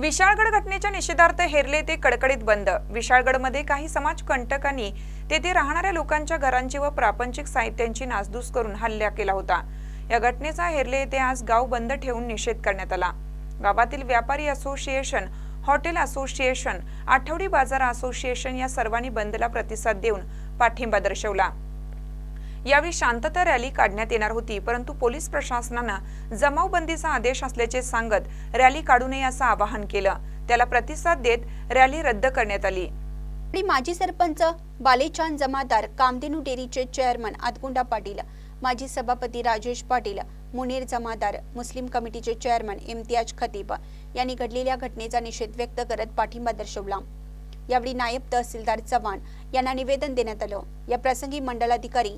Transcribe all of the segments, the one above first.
विशाळगड घटनेच्या निषेधार्थ हेरले ते कडकडीत बंद. विशाळगडमध्ये काही समाज कंटकांनी तेथे राहणाऱ्या लोकांच्या घरांची व प्रापंचिक साहित्यांची नासधूस करून हल्ला केला होता. या घटनेचा हेरले येथे आज गाव बंद ठेवून निषेध करण्यात आला. गावातील व्यापारी असोसिएशन हॉटेल असोसिएशन आठवडी बाजार असोसिएशन या सर्वांनी बंदला प्रतिसाद देऊन पाठिंबा दर्शवला. यावेळी शांतता रॅली काढण्यात येणार होती परंतु पोलीस प्रशासनानं जमावबंदीचा आदेश असल्याचे सांगत रॅली काढू नये असं आवाहन केलं. त्याला प्रतिसाद देत रॅली रद्द करण्यात आली. माजी सरपंच बालेचान जमादार कामधेनू डेअरीचे चेअरमन आदगुंडा पाटील माजी सभापती राजेश पाटील मुनीर जमादार मुस्लिम कमिटीचे चेअरमन इम्तियाज खतीब यांनी घडलेल्या घटनेचा निषेध व्यक्त करत पाठिंबा दर्शवला. यावेळी नायब तहसीलदार चव्हाण यांना निवेदन देण्यात आलं. या प्रसंगी मंडलाधिकारी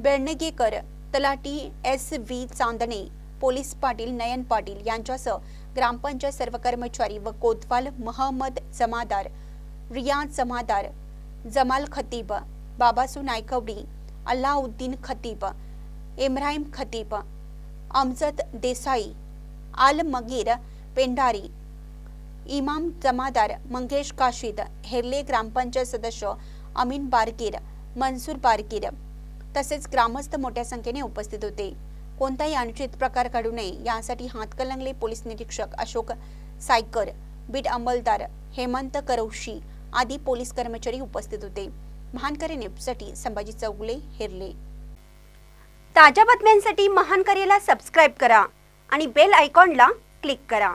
Belangekar talathi S V Chandane police Patil Nayan Patil यांच्यासह ग्रामपंचायत सर्व कर्मचारी व कोतवाल महम्मद जमादार रियाज जमादार जमाल खतीब बाबासू नायकवडी अल्लाउद्दीन खतीब इम्राहिम खतीब अमजद देसाई आल मगीर पेंढारी इमाम जमादार मंगेश काशीद हेरले ग्रामपंचायत सदस्य अमीन बारकीर मंसूर बारकीर तसेच ग्रामस्थ मोठ्या संख्येने उपस्थित होते. कोणताही अनुचित प्रकार घडू नये यासाठी हातकलंगले पोलीस निरीक्षक अशोक सायकर बीट अंमलदार हेमंत करौशी आदी पोलीस कर्मचारी उपस्थित होते. महानकरी नेपसाठी संभाजी चौगुले हेरले. ताज्या बातम्यांसाठी महानकरीला सबस्क्राईब करा आणि बेल आयकॉनला क्लिक करा.